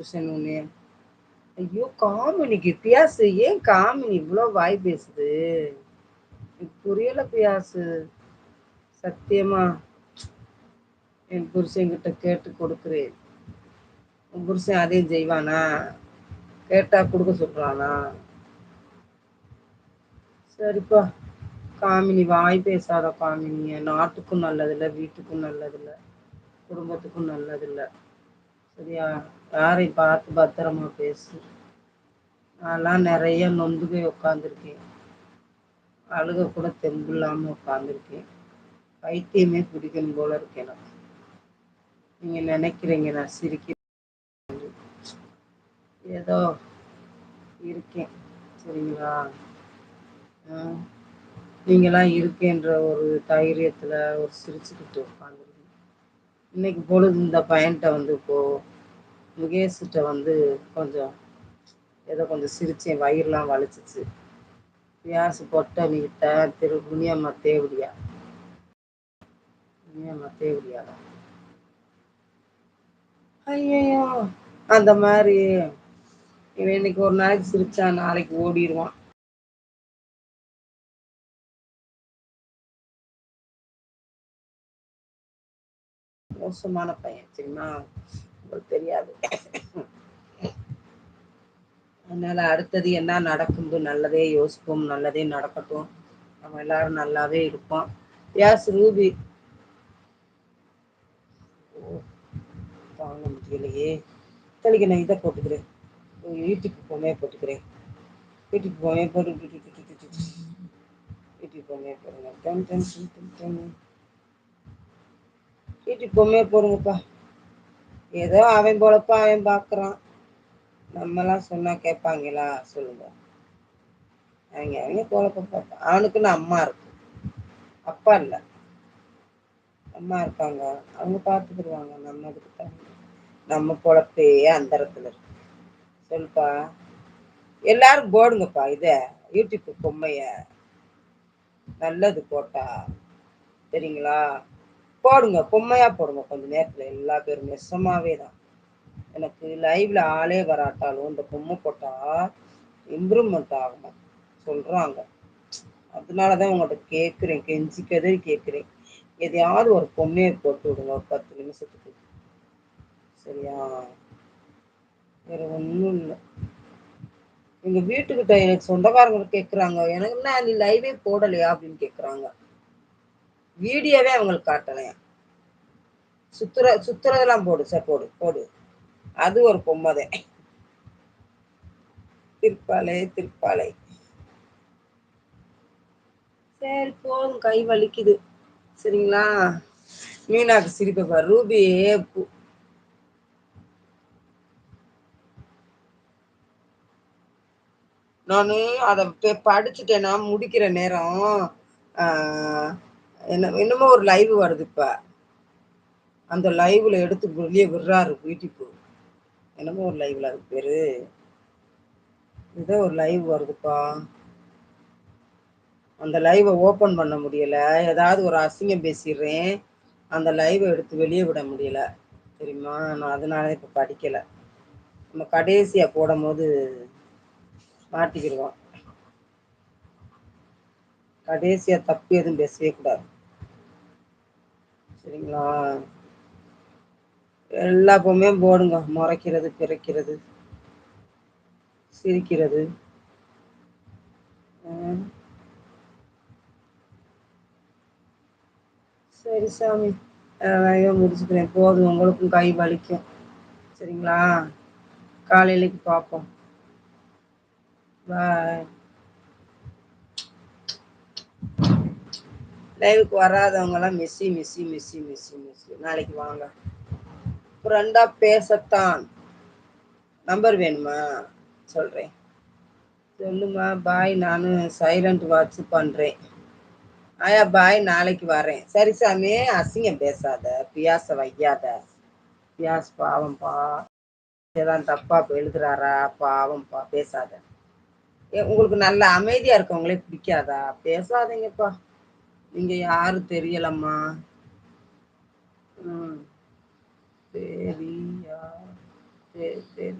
புருஷன் ஒன்று ஐயோ காமினிக்கு பியாசு ஏன் காமினி இவ்வளோ வாய் பேசுது? எனக்கு புரியல பியாசு. சத்தியமா என் புருஷன்கிட்ட கேட்டு கொடுக்குறேன். உன் புருஷன் அதையும் செய்வானா? கேட்டா கொடுக்க சொல்றானா? சரிப்பா. காமினி வாய் பேசாத காமினிய. நாட்டுக்கும் நல்லதில்லை வீட்டுக்கும் நல்லதில்லை குடும்பத்துக்கும் நல்லதில்லை. சரியா? யாரையும் பார்த்து பத்திரமா பேசு. நான்லாம் நிறைய நொந்து போய் உட்காந்துருக்கேன் அழுக கூட தெம்பு இல்லாமல் உட்காந்துருக்கேன் பைத்தியமே பிடிக்கணும் போல இருக்கேன் எனக்கு. நீங்கள் நினைக்கிறீங்க நான் சிரிக்கிறேன். ஏதோ இருக்கேன். சரிங்களா? நீங்களாம் இருக்கேன்ற ஒரு தைரியத்தில் ஒரு சிரிச்சுக்கிட்டு உட்காந்துருக்கீங்க இன்னைக்கு பொழுது இந்த பையன்கிட்ட வந்து இப்போ முகேஷ்கிட்ட வந்து கொஞ்சம் ஏதோ கொஞ்சம் சிரிச்சேன் வயிறுலாம் வலிச்சிச்சு. பியாசு பொட்டை நீ திரு புனியம்மா தேவடியா? புனியம்மா தேவடியா? ஐயோ அந்த மாதிரி. இவன் இன்னைக்கு ஒரு நாளைக்கு சிரிச்சா நாளைக்கு ஓடிடுவான் மோசமான பையன் தெரியுமா உங்களுக்கு தெரியாது அதனால அடுத்தது என்ன நடக்கும் நல்லதே யோசிப்போம் நல்லதே நடக்கட்டும் நம்ம எல்லாரும் நல்லாவே இருப்போம் யாஸ் ரூபி தாங்க முடியலையே தலைக்கு நான் இதை போட்டுக்கிறேன் வீட்டுக்கு போமே போட்டுக்கிறேன் வீட்டுக்கு போமே போட்டு வீட்டுக்கு போமே போடுங்க வீட்டுக்கு பொம்மையே போடுங்கப்பா. ஏதோ அவன் போலப்பா அவன் பார்க்குறான் நம்மலாம் சொன்னால் கேட்பாங்களா? சொல்லுங்க. அவங்க அவங்க போலப்பா பார்ப்பான் அவனுக்குன்னு அம்மா இருக்கு. அப்பா இல்லை. அம்மா இருக்காங்க. அவங்க பார்த்துக்கிடுவாங்க நம்ம அதுக்கு நம்ம பொழப்பே அந்தரத்தில் இருக்கு. சொல்லுப்பா. எல்லாரும் போடுங்கப்பா இதை. யூடியூப் பொம்மைய. நல்லது போட்டா. சரிங்களா போடுங்க பொம்மையா போடுங்க கொஞ்ச நேரத்துல. எல்லா பேரும் நெசமாவே தான். எனக்கு லைவ்ல ஆளே வராட்டாலும் இந்த பொம்மை போட்டா இம்ப்ரூவ்மெண்ட் ஆகும்? சொல்றாங்க. அதனாலதான் உங்கள்கிட்ட கேட்குறேன் கெஞ்சி கதறி கேட்குறேன் எதையாவது ஒரு பொம்மையை போட்டு விடுங்க ஒரு பத்து நிமிஷத்துக்கு. சரியா? வேற ஒன்றும் இல்லை. எங்கள் வீட்டுக்கிட்ட எனக்கு சொந்தக்காரங்க கேட்குறாங்க எனக்கு என்ன நீ லைவே போடலையா? அப்படின்னு கேட்குறாங்க வீடியோவே அவங்களுக்கு காட்டலையா? சுத்துற சுத்துறதெல்லாம் போடு சார் போடு போடு. அது ஒரு பொம்மதை. திருப்பாலை திருப்பாலை சரி போதும் கை வலிக்குது. சரிங்களா? மீனாக்கு சிரிப்பா ரூபி நான் அதை படிச்சுட்டேன்னா முடிக்கிற நேரம் என்ன என்னமோ ஒரு லைவ் வருது இப்போ. அந்த லைவில் எடுத்து வெளியே விடுறாரு வீட்டுக்கு. என்னமோ ஒரு லைவில் அது பேரு. ஏதோ ஒரு லைவ் வருதுப்பா. அந்த லைவை ஓப்பன் பண்ண முடியலை. ஏதாவது ஒரு அசிங்கம் பேசிடுறேன். அந்த லைவை எடுத்து வெளியே விட முடியல. தெரியுமா? நான் அதனால இப்போ படிக்கலை. நம்ம கடைசியாக போடும்போது மாட்டிக்கிடுவோம். கடைசியாக தப்பு எதுவும் பேசவே கூடாது. சரிங்களா? எல்லா பொம்மையும் போடுங்க. முறைக்கிறது பிறக்கிறது சிரிக்கிறது. சரி சாமி. வேலையும் முடிச்சுக்கிறேன். போதும். உங்களுக்கும் கை வலிக்கும். சரிங்களா? காலையிலைக்கு பார்ப்போம். பாய். லைவுக்கு வராதவங்கலாம் மிஸ்ஸி மிஸ்ஸி மிஸ்ஸி மிஸ்ஸி மிஸ்ஸி நாளைக்கு வாங்க. ஃப்ரெண்டா பேசத்தான். நம்பர் வேணுமா? சொல்கிறேன் சொல்லுமா பாய் நான் சைலண்ட் வாட்ச் பண்ணுறேன் ஆயா பாய் நாளைக்கு வரேன். சரி சாமி. அசிங்கம் பேசாத. பியாச வையாத. பியாஸ் பாவம்பா. ஏதான் தப்பா எழுதுறாரா? பாவம்பா. பேசாத. உங்களுக்கு நல்ல அமைதியாக இருக்கவங்களே பிடிக்காதா? பேசாதீங்கப்பா. நீங்க யாரு தெரியலம்மா. ம். சரியா சரி சரி.